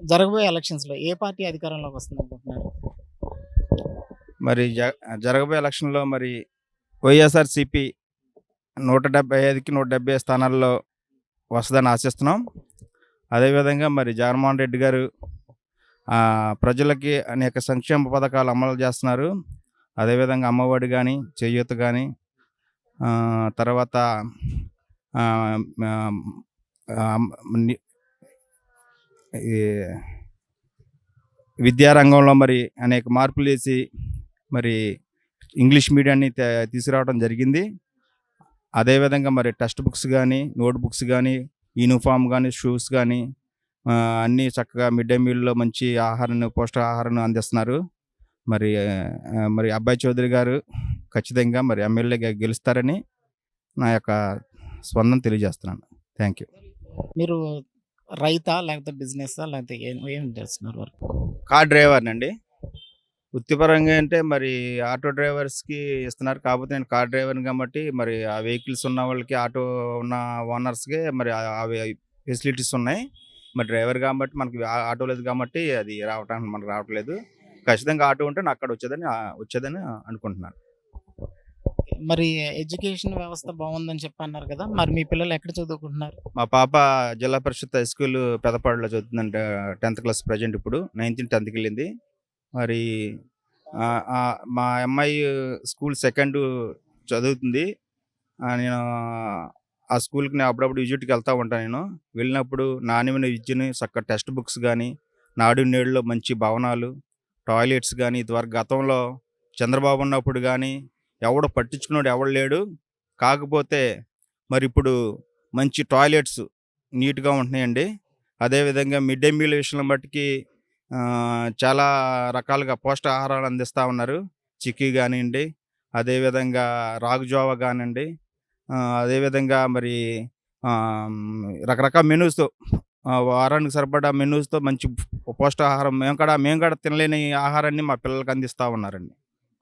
జరగబోయే ఎలక్షన్స్లో ఏ పార్టీ అధికారంలోకి వస్తుంది అనుకుంటున్నారు మరి జ జరగబోయే ఎలక్షన్లో మరి వైఎస్ఆర్సిపి నూట డెబ్బై ఐదుకి నూట డెబ్బై స్థానాల్లో వస్తుందని ఆశిస్తున్నాం. అదేవిధంగా మరి జగన్మోహన్ రెడ్డి గారు ప్రజలకి అనేక సంక్షేమ పథకాలు అమలు చేస్తున్నారు. అదేవిధంగా అమ్మఒడి కానీ చేయూత కానీ తర్వాత విద్యారంగంలో మరి అనేక మార్పులు చేసి మరి ఇంగ్లీష్ మీడియాన్ని తీసుకురావడం జరిగింది. అదేవిధంగా మరి టెక్స్ట్ బుక్స్ కానీ నోట్ బుక్స్ కానీ యూనిఫామ్ కానీ షూస్ కానీ అన్నీ చక్కగా మిడ్ డే మీల్లో మంచి ఆహారాన్ని పోషకాహారాన్ని అందిస్తున్నారు. మరి మరి అబ్బాయి చౌదరి గారు ఖచ్చితంగా మరి ఎమ్మెల్యేగా గెలుస్తారని నా యొక్క స్పందన తెలియజేస్తున్నాను. థ్యాంక్ యూ మీరు రైతా లేకపోతే బిజినెస్ లేకపోతే ఏం ఏం చేస్తున్నారు వర్క్ కార్ డ్రైవర్ని అండి. వృత్తిపరంగా అంటే మరి ఆటో డ్రైవర్స్కి ఇస్తున్నారు. కాకపోతే నేను కార్ డ్రైవర్ని కాబట్టి మరి ఆ వెహికల్స్ ఉన్న వాళ్ళకి ఆటో ఉన్న ఓనర్స్కి మరి అవి ఫెసిలిటీస్ ఉన్నాయి. మరి డ్రైవర్ కాబట్టి మనకి ఆ- ఆటో లేదు కాబట్టి అది రావటానికి మనకు రావట్లేదు. ఖచ్చితంగా ఆటో ఉంటే నాకు అక్కడ వచ్చేదని వచ్చేదని అనుకుంటున్నాను. మరి ఎడ్యుకేషన్ వ్యవస్థ బాగుందని చెప్పి అన్నారు కదా! మరి మీ పిల్లలు ఎక్కడ చదువుకుంటున్నారు? మా పాప జిల్లా పరిషత్ హై స్కూల్ పెదపాడులో చదువుతుందంట టెన్త్ క్లాస్ ప్రజెంట్ ఇప్పుడు. నైన్త్ టెన్త్కి వెళ్ళింది. మరి మా అమ్మాయి స్కూల్ సెకండ్ చదువుతుంది. నేను ఆ స్కూల్కి నేను అప్పుడప్పుడు విజిట్కి వెళ్తూ ఉంటాను నేను. వెళ్ళినప్పుడు నాణ్యమైన విద్యని చక్క టెక్స్ట్ బుక్స్ కానీ నాడు నేడులో మంచి భవనాలు టాయిలెట్స్ కానీ ఇదివరకు గతంలో చంద్రబాబు ఉన్నప్పుడు కానీ ఎవడు పట్టించుకున్నాడు ఎవడు లేడు. కాకపోతే మరి ఇప్పుడు మంచి టాయిలెట్స్ నీట్గా ఉంటున్నాయండి. అదేవిధంగా మిడ్ డే మీల్ విషయంలో బట్టికి చాలా రకాలుగా పోషకాహారాలు అందిస్తూ ఉన్నారు. చిక్కీ కానివ్వండి అదేవిధంగా రాగుజోవ కానివ్వండి అదేవిధంగా మరి రకరకాల మెనూస్తో వారానికి సరిపడా మెనూస్తో మంచి పోషకాహారం మేము కూడా మేము కూడా తినలేని ఆహారాన్ని మా పిల్లలకి అందిస్తూ ఉన్నారండి.